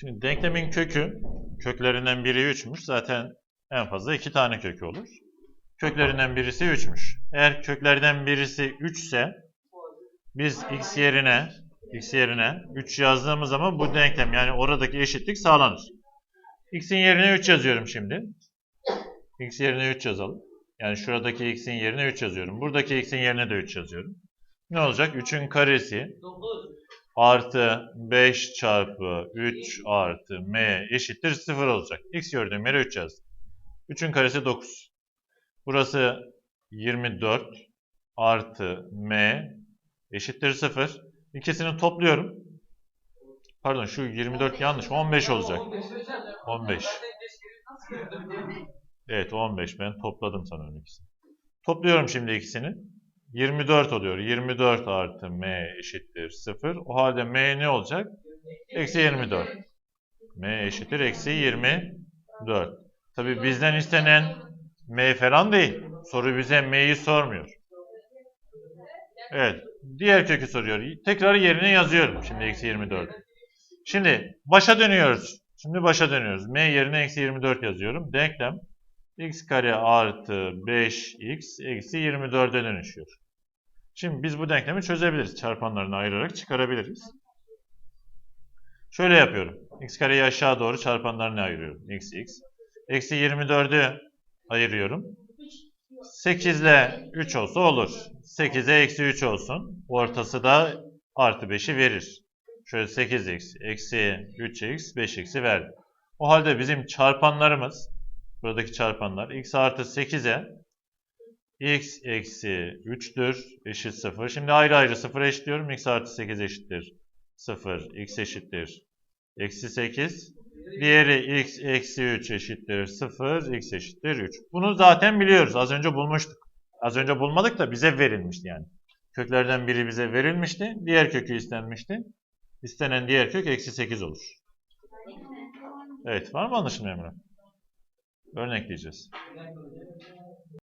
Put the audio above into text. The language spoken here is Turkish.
Şimdi denklemin kökü, köklerinden biri 3'müş. Zaten en fazla 2 tane kökü olur. Köklerinden birisi 3'müş. Eğer köklerden birisi 3 ise biz x yerine x yerine 3 yazdığımız zaman bu denklem yani oradaki eşitlik sağlanır. x'in yerine 3 yazıyorum şimdi. x yerine 3 yazalım. Yani şuradaki x'in yerine 3 yazıyorum. Buradaki x'in yerine de 3 yazıyorum. Ne olacak? 3'ün karesi artı 5 çarpı 3 artı m eşittir 0 olacak. x gördüğüm yere 3 yazdım. 3'ün karesi 9. Burası 24 artı m eşittir 0. İkisini topluyorum. Pardon şu 24 yanlış. 15 olacak. 15. Evet 15 ben topladım sanırım ikisini. Topluyorum şimdi ikisini. 24 oluyor. 24 artı m eşittir 0. O halde m ne olacak? Eksi 24. m eşittir eksi 24. Tabi bizden istenen m falan değil. Soru bize m'yi sormuyor. Evet. Diğer kökü soruyor. Tekrar yerine yazıyorum. Şimdi eksi 24. Şimdi başa dönüyoruz. Şimdi başa dönüyoruz. m yerine eksi 24 yazıyorum. Denklem x kare artı 5x eksi 24'e dönüşüyor. Şimdi biz bu denklemi çözebiliriz. Çarpanlarını ayırarak çıkarabiliriz. Şöyle yapıyorum. x kareyi aşağı doğru çarpanlarını ayırıyorum. x x. Eksi 24'ü ayırıyorum. 8 ile 3 olsa olur. 8'e eksi 3 olsun. Ortası da artı 5'i verir. Şöyle 8x, eksi 3x, 5x'i verdi. O halde bizim çarpanlarımız, buradaki çarpanlar x artı 8'e x eksi 3'tür eşit 0. Şimdi ayrı ayrı 0 eşitliyorum. x artı 8 eşittir 0. x eşittir eksi 8. Diğeri x eksi 3 eşittir 0. x eşittir 3. Bunu zaten biliyoruz. Az önce bulmuştuk. Az önce bulmadık da bize verilmişti yani. Köklerden biri bize verilmişti. Diğer kökü istenmişti. İstenen diğer kök eksi 8 olur. Evet var mı anlaşılma Emre? Örnekleyeceğiz.